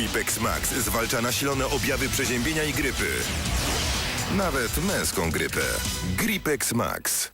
Gripex Max zwalcza nasilone objawy przeziębienia i grypy. Nawet męską grypę. Gripex Max.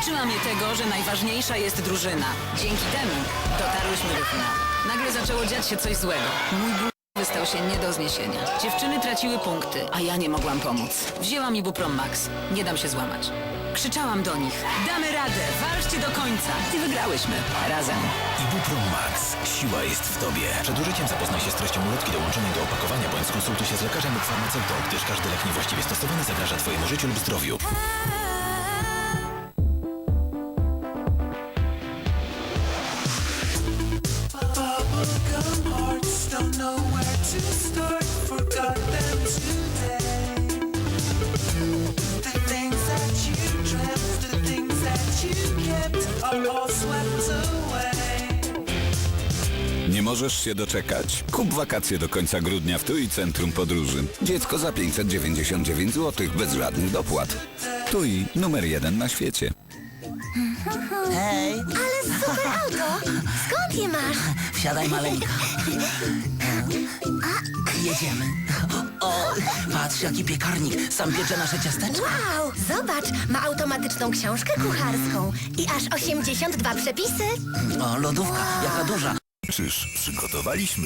Uczyła mnie tego, że najważniejsza jest drużyna. Dzięki temu dotarłyśmy do finału. Nagle zaczęło dziać się coś złego. Mój ból stał się nie do zniesienia. Dziewczyny traciły punkty, a ja nie mogłam pomóc. Wzięłam Ibuprom Max. Nie dam się złamać. Krzyczałam do nich. Damy radę, walczcie do końca. I wygrałyśmy. Razem. Ibuprom Max. Siła jest w tobie. Przed użyciem zapoznaj się z treścią ulotki dołączonej do opakowania, bądź skonsultuj się z lekarzem lub farmaceutą, gdyż każdy lek niewłaściwie stosowany zagraża twojemu życiu lub zdrowiu. Bubblegum hearts don't know where to start. Forgot them Nie możesz się doczekać? Kup wakacje do końca grudnia w TUI Centrum Podróży. Dziecko za 599 zł bez żadnych dopłat. TUI numer jeden na świecie. Hej, Ale super auto! Skąd je masz? wsiadaj maleńka. Jedziemy. Patrz jaki piekarnik, sam piecze nasze ciasteczka. Wow! Zobacz, ma automatyczną książkę kucharską i aż 82 przepisy. O, lodówka, jaka duża. Czyż przygotowaliśmy